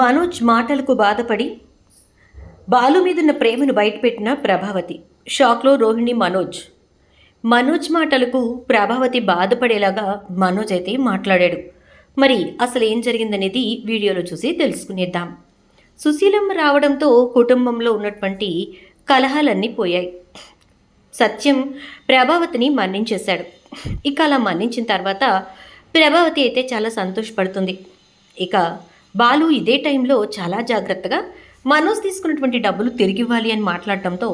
మనోజ్ మాటలకు బాధపడి బాలు మీదున్న ప్రేమను బయటపెట్టిన ప్రభావతి. షాక్లో రోహిణి మనోజ్. మనోజ్ మాటలకు ప్రభావతి బాధపడేలాగా మనోజ్ అయితే మాట్లాడాడు. మరి అసలు ఏం జరిగిందనేది వీడియోలో చూసి తెలుసుకునేద్దాం. సుశీలమ్మ రావడంతో కుటుంబంలో ఉన్నటువంటి కలహాలన్నీ పోయాయి. సత్యం ప్రభావతిని మరణించేశాడు ఇక అలా మన్నించిన తర్వాత ప్రభావతి అయితే చాలా సంతోషపడుతుంది. ఇక బాలు ఇదే టైంలో చాలా జాగ్రత్తగా మనోజ్ తీసుకున్నటువంటి డబ్బులు తిరిగి ఇవ్వాలి అని మాట్లాడటంతో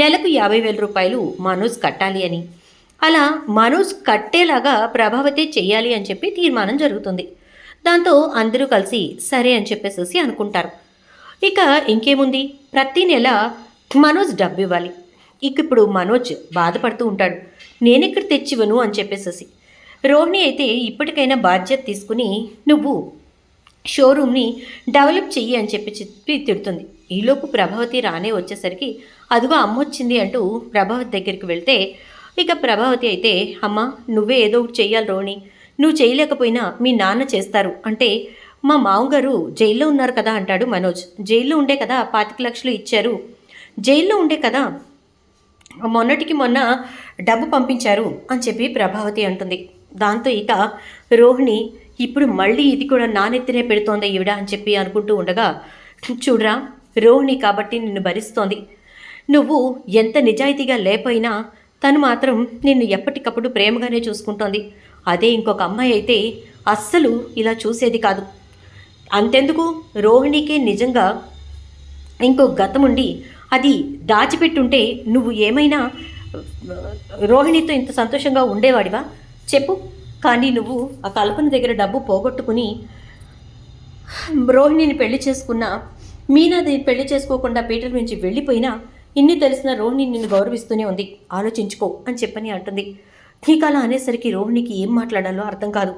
నెలకు యాభై వేల రూపాయలు మనోజ్ కట్టాలి అని. అలా మనోజ్ కట్టేలాగా ప్రభావతి చెయ్యాలి అని చెప్పి తీర్మానం జరుగుతుంది. దాంతో అందరూ కలిసి సరే అని చెప్పేసేసి అనుకుంటారు. ఇక ఇంకేముంది? ప్రతి నెల మనోజ్ డబ్బు ఇవ్వాలి ఇక ఇప్పుడు మనోజ్ బాధపడుతూ ఉంటాడు. నేనెక్కడ తెచ్చివను అని చెప్పేసేసి. రోహిణి అయితే ఇప్పటికైనా బాధ్యత తీసుకుని నువ్వు షోరూమ్ని డెవలప్ చెయ్యి అని చెప్పి చెప్పి తిడుతుంది. ఈలోపు ప్రభావతి రానే వచ్చేసరికి అదిగో అమ్మ వచ్చింది అంటూ ప్రభావతి దగ్గరికి వెళ్తే ఇక ప్రభావతి అయితే అమ్మ నువ్వే ఏదో ఒకటి చెయ్యాలి రోణి. నువ్వు చేయలేకపోయినా మీ నాన్న చేస్తారు. అంటే మా మామగారు జైల్లో ఉన్నారు కదా అంటాడు మనోజ్. జైల్లో ఉండే కదా పాతిక లక్షలు ఇచ్చారు. జైల్లో ఉండే కదా మొన్నటికి మొన్న డబ్బు పంపించారు అని చెప్పి ప్రభావతి అంటుంది. దాంతో ఇక రోహిణి ఇప్పుడు మళ్ళీ ఇది కూడా నానెత్తినే పెడుతోంది ఈవిడ అని చెప్పి అనుకుంటూ ఉండగా చూడరా రోహిణి కాబట్టి నిన్ను భరిస్తోంది. నువ్వు ఎంత నిజాయితీగా లేకపోయినా తను మాత్రం నిన్ను ఎప్పటికప్పుడు ప్రేమగానే చూసుకుంటోంది. అదే ఇంకొక అమ్మాయి అయితే అస్సలు ఇలా చూసేది కాదు. అంతెందుకు? రోహిణికే నిజంగా ఇంకో గతం ఉండి అది దాచిపెట్టుంటే నువ్వు ఏమైనా రోహిణితో ఇంత సంతోషంగా ఉండేవాడివా? చెప్పు. కానీ నువ్వు ఆ కల్పన దగ్గర డబ్బు పోగొట్టుకుని రోహిణిని పెళ్ళి చేసుకున్న మీనాది పెళ్ళి చేసుకోకుండా పీటర్ నుంచి వెళ్ళిపోయినా ఇన్ని తెలిసిన రోహిణి నిన్ను గౌరవిస్తూనే ఉంది. ఆలోచించుకో అని చెప్పని అంటుంది. టీకాల అలా అనేసరికి రోహిణికి ఏం మాట్లాడాలో అర్థం కాదు.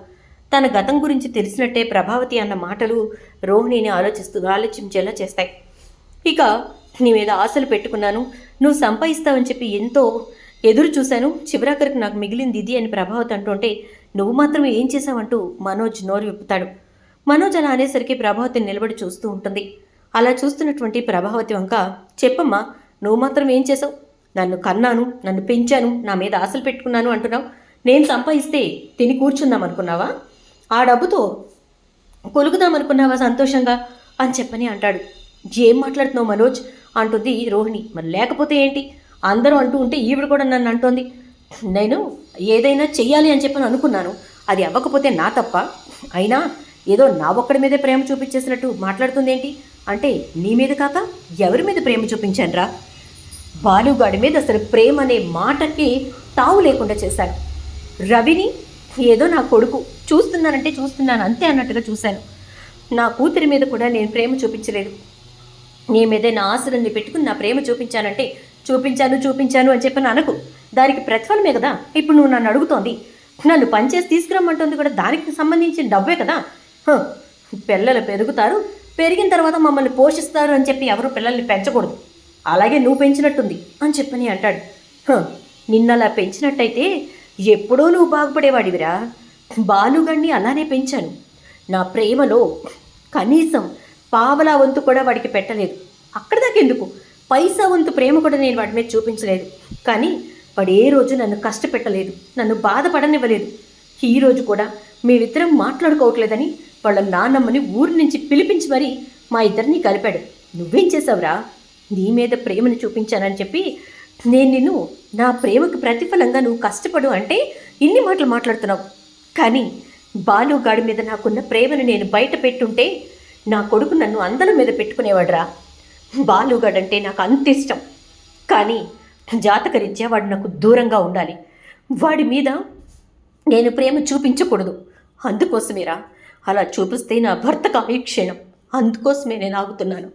తన గతం గురించి తెలిసినట్టే ప్రభావతి అన్న మాటలు రోహిణిని ఆలోచిస్తూ ఆలోచించేలా చేస్తాయి. ఇక నీ మీద ఆశలు పెట్టుకున్నాను. నువ్వు సంపాదిస్తావని చెప్పి ఎంతో ఎదురు చూశాను. చివరాఖరికి నాకు మిగిలింది ఇది అని ప్రభావతి అంటుంటే నువ్వు మాత్రం ఏం చేసావంటూ మనోజ్ నోరు విప్పుతాడు. మనోజ్ అలా అనేసరికి ప్రభావతిని నిలబడి చూస్తూ ఉంటుంది. అలా చూస్తున్నటువంటి ప్రభావతి వంక చెప్పమ్మా నువ్వు మాత్రం ఏం చేసావు నన్ను కన్నాను నన్ను పెంచాను నా మీద ఆశలు పెట్టుకున్నాను అంటున్నావు. నేను సంపాదిస్తే తిని కూర్చుందాం అనుకున్నావా? ఆ డబ్బుతో కొలుగుదాం అనుకున్నావా సంతోషంగా? అని చెప్పని అంటాడు. ఏం మాట్లాడుతున్నావు మనోజ్? అంటుంది రోహిణి. మరి లేకపోతే ఏంటి? అందరూ అంటూ ఉంటే ఈవిడ కూడా నన్ను అంటోంది. నేను ఏదైనా చెయ్యాలి అని చెప్పని అనుకున్నాను. అది అవ్వకపోతే నా తప్ప. అయినా ఏదో నా ఒక్కడి మీదే ప్రేమ చూపించేసినట్టు మాట్లాడుతుంది ఏంటి అంటే నీ మీద కాక ఎవరి మీద ప్రేమ చూపించానురా? బాలుగాడి మీద అసలు ప్రేమ అనే మాటకి తావు లేకుండా చేశాను రవిని ఏదో నా కొడుకు చూస్తున్నానంటే చూస్తున్నాను అంతే అన్నట్టుగా చూశాను. నా కూతురి మీద కూడా నేను ప్రేమ చూపించలేదు. నీ మీద నా ఆశలన్నీ పెట్టుకుని నా ప్రేమ చూపించానంటే చూపించాను చూపించాను అని చెప్పి అనకు. దానికి ప్రతిఫలమే కదా? ఇప్పుడు నువ్వు నన్ను అడుగుతోంది. నన్ను పనిచేసి తీసుకురమ్మంటుంది కూడా దానికి సంబంధించిన డబ్బే కదా? పిల్లలు పెరుగుతారు. పెరిగిన తర్వాత మమ్మల్ని పోషిస్తారు అని చెప్పి ఎవరు పిల్లల్ని పెంచకూడదు. అలాగే నువ్వు పెంచినట్టుంది అని చెప్పని అంటాడు. "హ, నిన్నలా పెంచినట్టయితే ఎప్పుడో నువ్వు బాగుపడేవాడివిరా. బాలుగణ్ణి అలానే పెంచాను. నా ప్రేమలో కనీసం పావలా వంతు కూడా వాడికి పెట్టలేదు. అక్కడ దాకెందుకు పైసా వంతు ప్రేమ కూడా నేను వాడి మీద చూపించలేదు. కానీ వాడు ఏ రోజు నన్ను కష్టపెట్టలేదు నన్ను బాధపడనివ్వలేదు. ఈ రోజు కూడా మేమిద్దరం మాట్లాడుకోవట్లేదని వాళ్ళ నాన్నమ్మని ఊరి నుంచి పిలిపించి మరీ మా ఇద్దరిని కలిపాడు. నువ్వేం చేసావురా నీ మీద ప్రేమను చూపించానని చెప్పి నేను నిన్ను నా ప్రేమకు ప్రతిఫలంగా నువ్వు కష్టపడు అంటే ఇన్ని మాటలు మాట్లాడుతున్నావు. కానీ బాలుగాడి మీద నాకున్న ప్రేమను నేను బయట పెట్టుంటే నా కొడుకు నన్ను అందరం మీద పెట్టుకునేవాడురా. బాలుగాడంటే నాకు అంత ఇష్టం. కానీ జాతకరీత్యా వాడు నాకు దూరంగా ఉండాలి. వాడి మీద నేను ప్రేమ చూపించకూడదు. అందుకోసమేరా. అలా చూపిస్తే నా భర్తకు ఆయుక్షీణం అందుకోసమే నేను ఆగుతున్నాను.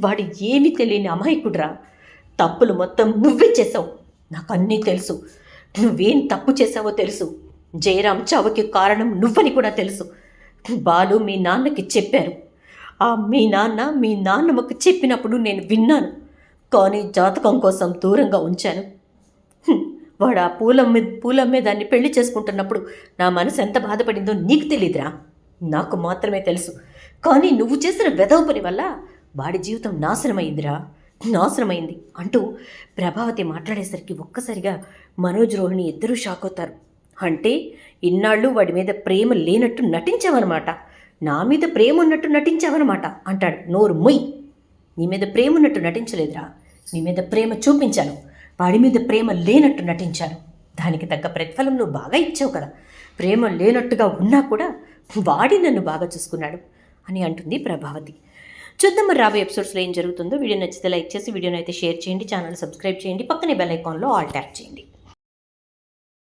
వాడు ఏమీ తెలియని అమాయకుడురా. తప్పులు మొత్తం నువ్వే చేసావు నాకు అన్నీ తెలుసు. నువ్వేం తప్పు చేసావో తెలుసు. జయరాం చావుకి కారణం నువ్వని కూడా తెలుసు. బాలు మీ నాన్నకి చెప్పారు. ఆ మీ నాన్న మీ నాన్నమ్మకు చెప్పినప్పుడు నేను విన్నాను. కానీ జాతకం కోసం దూరంగా ఉంచాను. వాడు ఆ పూలం మీద దాన్ని పెళ్ళి చేసుకుంటున్నప్పుడు నా మనసు ఎంత బాధపడిందో నీకు తెలీదురా. నాకు మాత్రమే తెలుసు. కానీ నువ్వు చేసిన వెధవ పని వల్ల వాడి జీవితం నాశనమైందిరా. నాశనమైంది అంటూ ప్రభావతి మాట్లాడేసరికి ఒక్కసారిగా మనోజ్ రోహిణి ఇద్దరూ షాక్ అవుతారు. అంటే ఇన్నాళ్ళు వాడి మీద ప్రేమ లేనట్టు నటించావన్నమాట. నా మీద ప్రేమ ఉన్నట్టు నటించావన్నమాట అంటాడు నోరు మొయ్. నీ మీద ప్రేమ ఉన్నట్టు నటించలేదురా. నీ మీద ప్రేమ చూపించాను. వాడి మీద ప్రేమ లేనట్టు నటించాను. దానికి తగ్గ ప్రతిఫలం నువ్వు బాగా ఇచ్చావు కదా. ప్రేమ లేనట్టుగా ఉన్నా కూడా వాడి నన్ను బాగా చూసుకున్నాడు అని అంటుంది ప్రభావతి. చూద్దాం మరి రాబోయే ఎపిసోడ్స్లో ఏం జరుగుతుందో. వీడియో నచ్చితే లైక్ చేసి వీడియోని అయితే షేర్ చేయండి ఛానల్ సబ్స్క్రైబ్ చేయండి. పక్కనే బెల్ ఐకాన్లో ఆల్ ట్యాప్ చేయండి.